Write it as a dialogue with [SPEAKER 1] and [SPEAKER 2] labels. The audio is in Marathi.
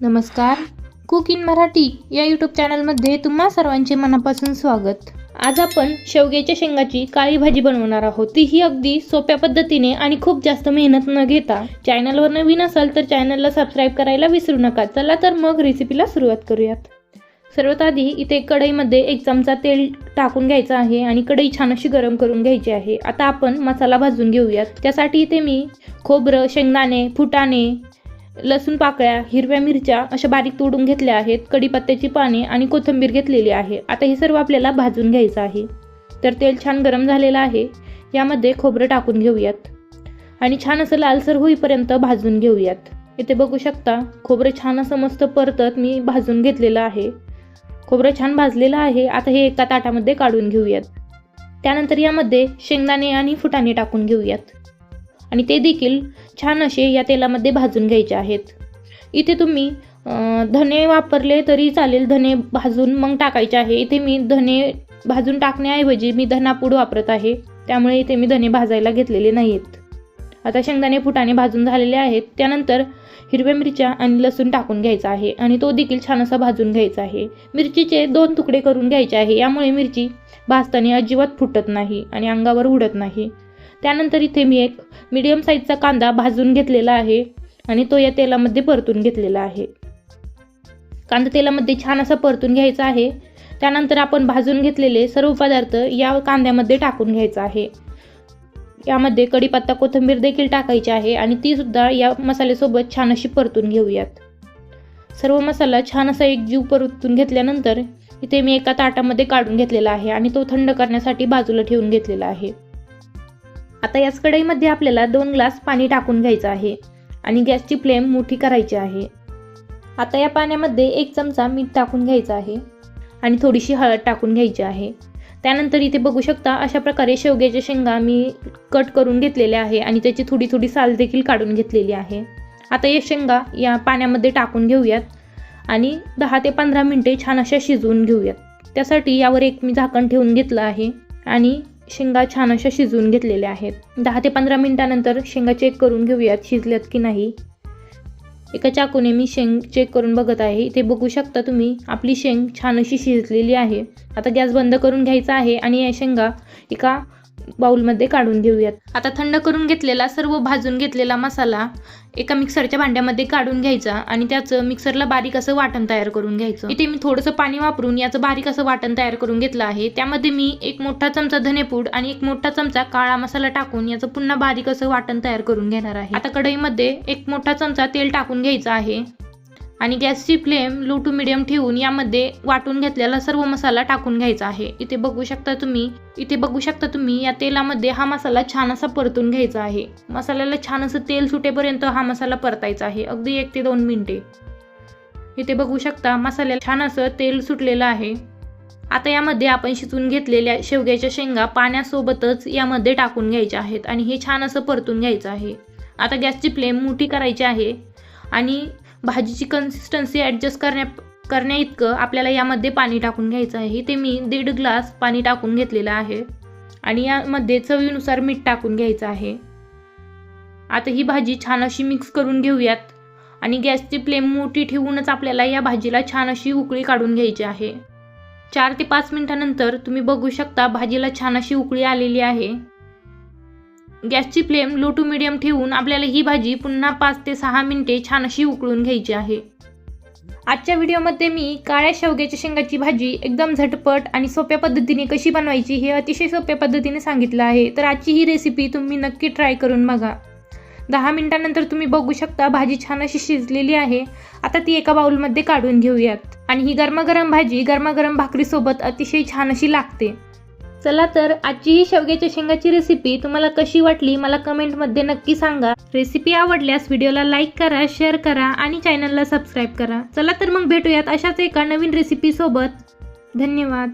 [SPEAKER 1] नमस्कार. कुक इन मराठी या यूट्यूब चॅनलमध्ये तुम्हा सर्वांचे मनापासून स्वागत. आज आपण शेवग्याच्या शेंगाची काळी भाजी बनवणार आहोत. तीही अगदी सोप्या पद्धतीने आणि खूप जास्त मेहनत न घेता. चॅनलवर नवीन असाल तर चॅनलला सबस्क्राईब करायला विसरू नका. चला तर मग रेसिपीला सुरुवात करूयात. सर्वात आधी इथे कढईमध्ये एक चमचा तेल टाकून घ्यायचं आहे आणि कढई छान अशी गरम करून घ्यायची आहे. आता आपण मसाला भाजून घेऊयात. त्यासाठी इथे मी खोबरं शेंगदाणे फुटाणे लसूण पाकळ्या हिरव्या मिरच्या अशा बारीक तोडून घेतल्या आहेत. कढीपत्त्याची पाने आणि कोथिंबीर घेतलेली आहे. आता हे सर्व आपल्याला भाजून घ्यायचं आहे. तर तेल छान गरम झालेलं आहे. यामध्ये खोबरं टाकून घेऊयात. आणि छान असं लालसर होईपर्यंत भाजून घेऊयात. इथे बघू शकता खोबरं छान असं मस्त परतत मी भाजून घेतलेलं आहे. खोबरं छान भाजलेलं आहे. आता हे एका ताटामध्ये काढून घेऊयात. त्यानंतर यामध्ये शेंगदाणे आणि फुटाणे टाकून घेऊयात. आणि ते देखील छान असे या तेलामध्ये भाजून घ्यायचे आहेत. इथे तुम्ही धने वापरले तरी चालेल धने भाजून मग टाकायचे आहे. इथे मी धने भाजून टाकण्याऐवजी मी धनापूड वापरत आहे. त्यामुळे इथे मी धने भाजायला घेतलेले नाहीत आता शेंगदाणे फुटाणे भाजून झालेले आहेत. त्यानंतर हिरव्या मिरच्या आणि लसूण टाकून घ्यायचा आहे आणि तो देखील छान असा भाजून घ्यायचा आहे. मिरचीचे दोन तुकडे करून घ्यायचे आहे. यामुळे मिरची भाजताना अजिबात फुटत नाही आणि अंगावर उडत नाही. त्यानंतर इथे मी एक मीडियम साईजचा कांदा भाजून घेतलेला आहे आणि तो या तेलामध्ये परतून घेतलेला आहे. कांदा तेलामध्ये छान असा परतून घ्यायचा आहे. त्यानंतर आपण भाजून घेतलेले सर्व पदार्थ या कांद्यामध्ये टाकून घ्यायचा आहे. यामध्ये कढीपत्ता कोथिंबीर देखील टाकायची आहे आणि ती सुद्धा या मसाल्यासोबत छान अशी परतून घेऊयात. सर्व मसाला छान असा एक जीव परतून घेतल्यानंतर इथे मी एका ताटामध्ये काढून घेतलेला आहे आणि तो थंड करण्यासाठी बाजूला ठेवून घेतलेला आहे. आता याच कढईमध्ये आपल्याला दोन ग्लास पाणी टाकून घ्यायचं आहे आणि गॅसची फ्लेम मोठी करायची आहे. आता या पाण्यामध्ये एक चमचा मीठ टाकून घ्यायचा आहे आणि थोडीशी हळद टाकून घ्यायची आहे. त्यानंतर इथे बघू शकता अशा प्रकारे शेवग्याच्या शेंगा मी कट करून घेतलेल्या आहे आणि त्याची थोडी थोडी साल देखील काढून घेतलेली आहे. आता या शेंगा या पाण्यामध्ये टाकून घेऊयात आणि दहा ते पंधरा मिनटे छान अशा शिजवून घेऊयात. त्यासाठी यावर एक मी झाकण ठेवून घेतलं आहे आणि शेंगा छान अशा शिजवून घेतलेल्या आहेत. दहा ते पंधरा मिनिटानंतर शेंगा चेक करून घेऊयात शिजल्यात की नाही. एका चाकूने मी शेंग चेक करून बघत आहे. इथे बघू शकता तुम्ही आपली शेंग छान अशी शिजलेली आहे. आता गॅस बंद करून घ्यायचा आहे आणि या शेंगा एका बाउलमध्ये काढून घेऊयात. आता थंड करून घेतलेला सर्व भाजून घेतलेला मसाला एका मिक्सरच्या भांड्यामध्ये काढून घ्यायचा आणि त्याचं मिक्सरला बारीक असं वाटण तयार करून घ्यायचं. इथे मी थोडंसं पाणी वापरून याचं बारीक असं वाटण तयार करून घेतलं आहे. त्यामध्ये मी एक मोठा चमचा धनेपूड आणि एक मोठा चमचा काळा मसाला टाकून याचं पुन्हा बारीक असं वाटण तयार करून घेणार आहे. आता कढईमध्ये एक मोठा चमचा तेल टाकून घ्यायचं आहे. आणि गॅसची फ्लेम लो टू मिडियम ठेवून यामध्ये वाटून घेतलेला सर्व मसाला टाकून घ्यायचा आहे. इथे बघू शकता तुम्ही इथे बघू शकता तुम्ही या तेलामध्ये हा मसाला छान असा परतून घ्यायचा आहे. मसाल्याला छान असं तेल सुटेपर्यंत हा मसाला परतायचा आहे अगदी एक ते दोन मिनिटे. इथे बघू शकता मसाल्याला छान असं तेल सुटलेलं आहे. आता यामध्ये आपण शिजून घेतलेल्या शेवग्याच्या शेंगा पाण्यासोबतच यामध्ये टाकून घ्यायच्या आहेत आणि हे छान असं परतून घ्यायचं आहे. आता गॅसची फ्लेम मोठी करायची आहे आणि भाजीची कन्सिस्टन्सी ॲडजस्ट करण्या करण्या इतकं आपल्याला यामध्ये पाणी टाकून घ्यायचं आहे. ते मी दीड ग्लास पाणी टाकून घेतलेलं आहे. आणि यामध्ये चवीनुसार मीठ टाकून घ्यायचं आहे. आता ही भाजी छान अशी मिक्स करून घेऊयात. आणि गॅसची फ्लेम मोठी ठेवूनच आपल्याला या भाजीला छान अशी उकळी काढून घ्यायची आहे. चार ते पाच मिनिटानंतर तुम्ही बघू शकता भाजीला छान अशी उकळी आलेली आहे. गॅसची फ्लेम लो टू मिडियम ठेवून आपल्याला ही भाजी पुन्हा पाच ते सहा मिनिटे छान अशी उकळून घ्यायची आहे. आजच्या व्हिडिओमध्ये मी काळ्या शेवग्याच्या शेंगाची भाजी एकदम झटपट आणि सोप्या पद्धतीने कशी बनवायची हे अतिशय सोप्या पद्धतीने सांगितलं आहे. तर आजची ही रेसिपी तुम्ही नक्की ट्राय करून बघा. दहा मिनिटानंतर तुम्ही बघू शकता भाजी छान अशी शिजलेली आहे. आता ती एका बाउलमध्ये काढून घेऊयात. आणि ही गरमागरम भाजी गरमागरम भाकरीसोबत अतिशय छान अशी लागते. चला तर आजची ही शेवग्याच्या शेंगाची रेसिपी तुम्हाला कशी वाटली मला कमेंटमध्ये नक्की सांगा. रेसिपी आवडल्यास व्हिडिओला लाईक करा शेअर करा आणि चॅनलला सबस्क्राईब करा. चला तर मग भेटूयात अशाच एका नवीन रेसिपीसोबत धन्यवाद.